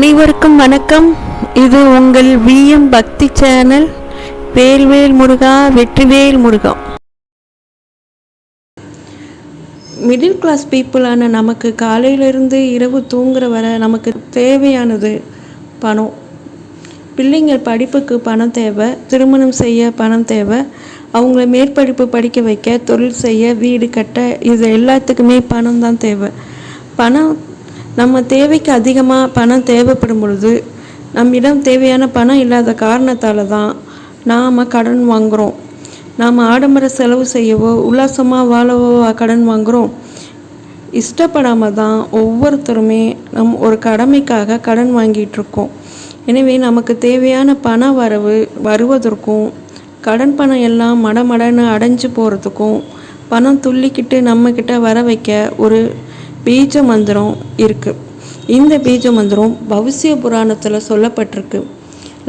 அனைவருக்கும் வணக்கம். இது உங்கள் விஎம் பக்தி சேனல் வேல்வேல் முருகா வெற்றிவேல் முருகா. மிடில் கிளாஸ் பீப்புளான நமக்கு காலையிலிருந்து இரவு தூங்குற வரை நமக்கு தேவையானது பணம். பிள்ளைங்கள் படிப்புக்கு பணம் தேவை திருமணம் செய்ய பணம் தேவை அவங்கள மேற்படிப்பு படிக்க வைக்க தொழில் செய்ய வீடு கட்ட இது எல்லாத்துக்குமே பணம் தான் தேவை. பணம் நம்ம தேவைக்கு அதிகமாக பணம் தேவைப்படும் பொழுது நம்மிடம் தேவையான பணம் இல்லாத காரணத்தால் தான் நாம் கடன் வாங்குகிறோம் நாம் ஆடம்பர செலவு செய்யவோ உல்லாசமாக வாழவோ கடன் வாங்குகிறோம் இஷ்டப்படாமல் தான் ஒவ்வொருத்தருமே நம் ஒரு கடமைக்காக கடன் வாங்கிட்டுருக்கோம். எனவே நமக்கு தேவையான பண வரவு வருவதற்கும் கடன் பணம் எல்லாம் மடமடன்னு அடைஞ்சு போகிறதுக்கும் பணம் துள்ளிக்கிட்டு நம்மக்கிட்ட வர வைக்க ஒரு பீஜ மந்திரம் இருக்குது இந்த பீஜ மந்திரம் பவிஷ்ய புராணத்தில் சொல்லப்பட்டிருக்கு.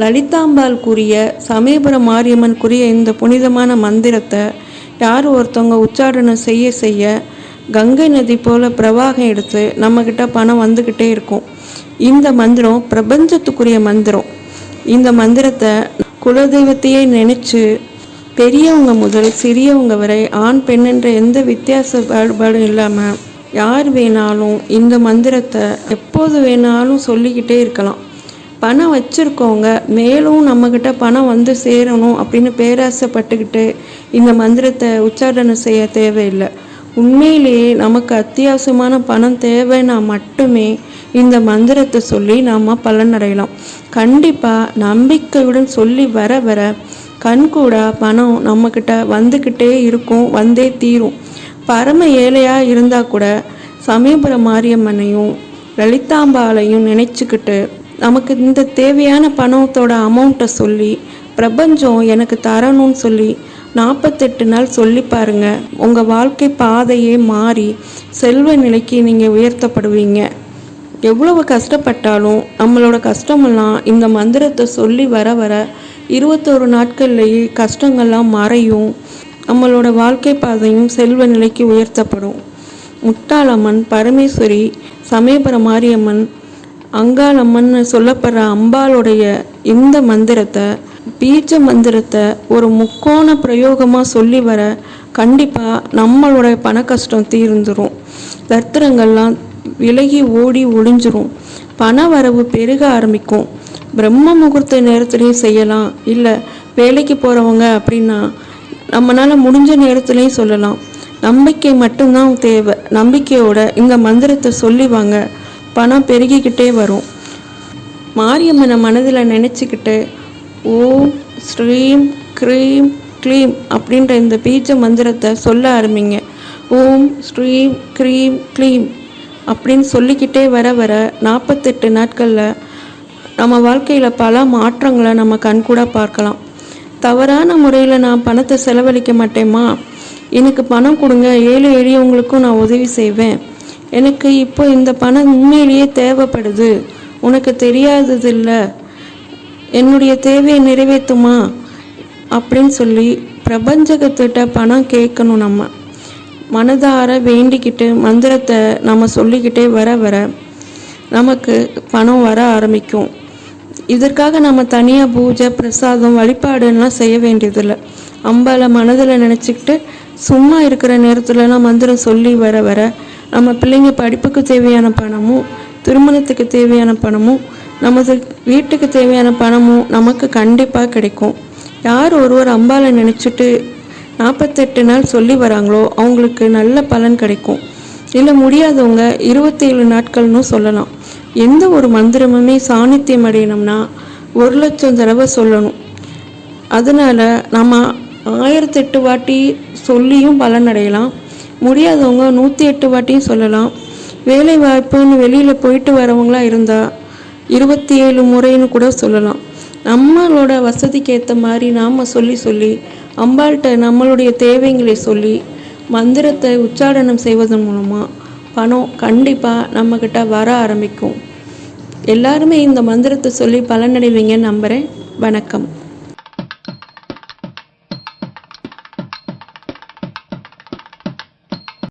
லலிதாம்பாள் கூறிய சமயபுர மாரியம்மன் கூறிய இந்த புனிதமான மந்திரத்தை யார் ஒருத்தவங்க உச்சாரணம் செய்ய செய்ய கங்கை நதி போல பிரவாகம் எடுத்து நம்மக்கிட்ட பணம் வந்துக்கிட்டே இருக்கும். இந்த மந்திரம் பிரபஞ்சத்துக்குரிய மந்திரம். இந்த மந்திரத்தை குலதெய்வத்தையே நினச்சி பெரியவங்க முதல் சிறியவங்க வரை ஆண் பெண் என்ற எந்த வித்தியாச பாடுபாடும் இல்லாமல் யார் வேணாலும் இந்த மந்திரத்தை எப்போது வேணாலும் சொல்லிக்கிட்டே இருக்கலாம். பணம் வச்சுருக்கவங்க மேலும் நம்மக்கிட்ட பணம் வந்து சேரணும் அப்படின்னு பேராசைப்பட்டுக்கிட்டு இந்த மந்திரத்தை உச்சாரணம் செய்ய தேவையில்லை. உண்மையிலேயே நமக்கு அத்தியாவசியமான பணம் தேவைன்னா மட்டுமே இந்த மந்திரத்தை சொல்லி நாம் பலனடையலாம். கண்டிப்பாக நம்பிக்கையுடன் சொல்லி வர வர கண்கூட பணம் நம்மக்கிட்ட வந்துக்கிட்டே இருக்கும் வந்தே தீரும். பரம ஏழையாக இருந்தால் கூட சமயபுரம் மாரியம்மனையும் லலிதாம்பாலையும் நினச்சிக்கிட்டு நமக்கு இந்த தேவையான பணத்தோட அமௌண்ட்டை சொல்லி பிரபஞ்சம் எனக்கு தரணும்னு சொல்லி நாற்பத்தெட்டு நாள் சொல்லி பாருங்க. உங்கள் வாழ்க்கை பாதையே மாறி செல்வ நிலைக்கு நீங்கள் உயர்த்தப்படுவீங்க. எவ்வளவு கஷ்டப்பட்டாலும் நம்மளோட கஷ்டமெல்லாம் இந்த மந்திரத்தை சொல்லி வர வர இருபத்தோரு நாட்கள்லேயே கஷ்டங்கள்லாம் மறையும். நம்மளோட வாழ்க்கை பாதையும் செல்வ நிலைக்கு உயர்த்தப்படும். முட்டாளம்மன் பரமேஸ்வரி சமயபுர மாரியம்மன் அங்காளம்மன் சொல்லப்படுற அம்பாளுடைய இந்த மந்திரத்தை பீஜ மந்திரத்தை ஒரு முக்கோண பிரயோகமாக சொல்லி வர கண்டிப்பாக நம்மளோட பண கஷ்டம் தீர்ந்துடும் தர்த்தரங்கள்லாம் விலகி ஓடி ஒளிஞ்சிரும். பண வரவு பெருக ஆரம்பிக்கும். பிரம்ம முகூர்த்த நேரத்துலையும் செய்யலாம். இல்லை வேலைக்கு போகிறவங்க அப்படின்னா நம்மளால் முடிஞ்ச நேரத்துலையும் சொல்லலாம். நம்பிக்கை மட்டும்தான் தேவை. நம்பிக்கையோட இந்த மந்திரத்தை சொல்லி வாங்க. பணம் பெருகிக்கிட்டே வரும். மாரியம்மனை மனதில் நினச்சிக்கிட்டு ஓம் ஸ்ரீம் க்ரீம் க்ளீம் அப்படின்ற இந்த பீஜ மந்திரத்தை சொல்ல ஆரம்பிங்க. ஓம் ஸ்ரீம் க்ரீம் க்ளீம் அப்படின்னு சொல்லிக்கிட்டே வர வர நாற்பத்தெட்டு நாட்களில் நம்ம வாழ்க்கையில் பல மாற்றங்களை நம்ம கண்கூட பார்க்கலாம். தவறான முறையில் நான் பணத்தை செலவழிக்க மாட்டேம்மா. எனக்கு பணம் கொடுங்க. ஏழு எளியவங்களுக்கும் நான் உதவி செய்வேன். எனக்கு இப்போ இந்த பணம் உண்மையிலேயே தேவைப்படுது. உனக்கு தெரியாததில்லை. என்னுடைய தேவையை நிறைவேற்றுமா? அப்படின்னு சொல்லி பிரபஞ்சகத்திட்ட பணம் கேட்கணும் நம்ம. மனதார வேண்டிக்கிட்டு மந்திரத்தை நம்ம சொல்லிக்கிட்டே வர வர நமக்கு பணம் வர ஆரம்பிக்கும். இதற்காக நம்ம தனியாக பூஜை பிரசாதம் வழிபாடுலாம் செய்ய வேண்டியதில்லை. அம்பால மனதில் நினச்சிக்கிட்டு சும்மா இருக்கிற நேரத்துலலாம் மந்திரம் சொல்லி வர வர நம்ம பிள்ளைங்க படிப்புக்கு தேவையான பணமும் திருமணத்துக்கு தேவையான பணமும் நமது வீட்டுக்கு தேவையான பணமும் நமக்கு கண்டிப்பாக கிடைக்கும். யார் ஒருவர் அம்பாலை நினச்சிட்டு நாற்பத்தெட்டு நாள் சொல்லி வராங்களோ அவங்களுக்கு நல்ல பலன் கிடைக்கும். இல்லை முடியாதவங்க இருபத்தேழு நாட்கள்னு சொல்லலாம். எந்த ஒரு மந்திரமுமே சாநித்தியம் அடையணும்னா ஒரு லட்சம் தடவை சொல்லணும். அதனால் நம்ம ஆயிரத்தெட்டு வாட்டி சொல்லியும் பலன் அடையலாம். முடியாதவங்க நூற்றி எட்டு வாட்டியும் சொல்லலாம். வேலை வாய்ப்புன்னு வெளியில் போயிட்டு வரவங்களாம் இருந்தால் இருபத்தி ஏழு முறைன்னு கூட சொல்லலாம். நம்மளோட வசதிக்கு ஏற்ற மாதிரி நாம் சொல்லி சொல்லி அம்பாள்கிட்ட நம்மளுடைய தேவைங்களை சொல்லி மந்திரத்தை உச்சாடனம் செய்வதன் மூலமாக பணம் கண்டிப்பாக நம்மக்கிட்ட வர ஆரம்பிக்கும். எல்லாருமே இந்த மந்திரத்தை சொல்லி பலனடைவீங்கன்னு நம்புகிறேன் வணக்கம்.